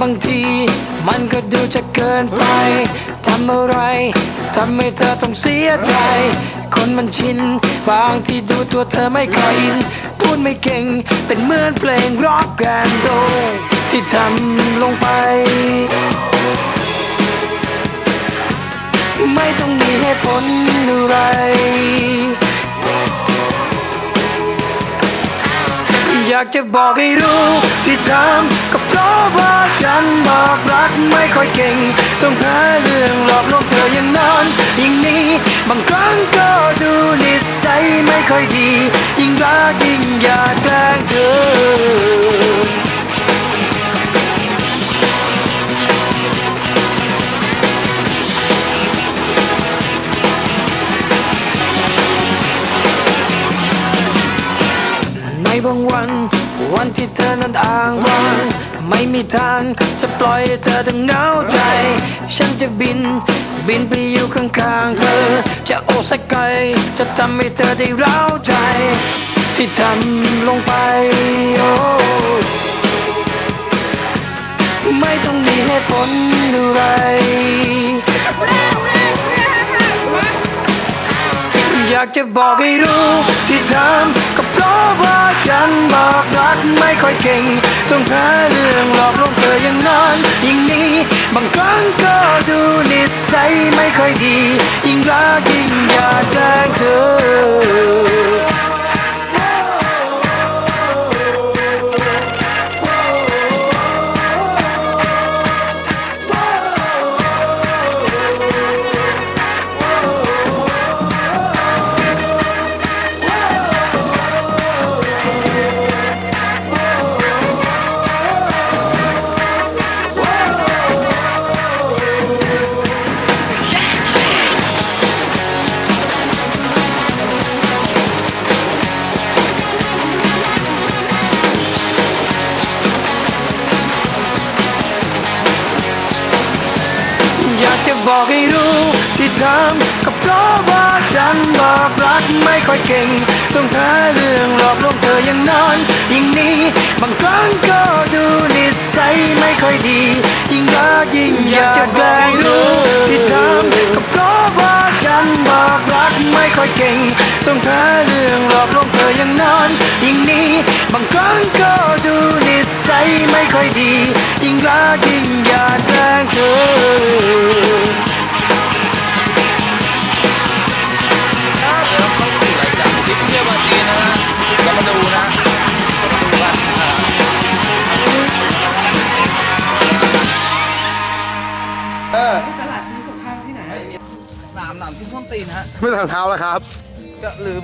บางที มันก็ดูจะเกินไป ทำอะไร ทำให้เธอต้องเสียใจ คนมันชิน บางทีดูตัวเธอไม่ค่อยอิน พูดไม่เก่ง เป็นเหมือนเพลงร็อกแอนโรลที่ทำลงไป ไม่ต้องมีเหตุผลอะไร อยากจะบอกให้รู้ ที่ทำก็เพราะว่าฉันบอกรักไม่ค่อยเก่งต้องหาเรื่องหลอกลวงเธออย่างนั้นยิ่งนี้บางครั้งก็ดูนิสัยไม่ค่อยดี ยิ่งรักยิ่งอยากแก บางวัน วันที่เธอนั้นอ้างว้างไม่มีทางจะปล่อยให้เธอต้องเหงาใจ ฉันจะบิน บินไปอยู่ข้างๆเธอ จะโอบสักไกลจะทำให้เธอได้ร้าวใจ ที่ทำลงไปโอ้ไม่ต้องมีเหตุผลอะไรอยากจะบอกให้รู้ที่ทำ ก็เพราะว่าฉันบอกรักไม่ค่อยเก่งต้องหาเรื่องหลอกลวงเธออย่างนั้นยิ่งนี้บางครั้งก็ดูนิสัยไม่ค่อยดี ยิ่งรักยิ่งอยากแกล้งเธอ บอกให้รู้ที่ทำก็เพราะว่าฉันบอกรักไม่ค่อยเก่งต้องหาเรื่องหลอกลวงเธออย่างนั้น อ่าตลาดซื้อกับข้าวที่ไหนหนามหนามที่ส้นตีนฮะ ไม่ทางเท้าแล้วครับ ก็ลืม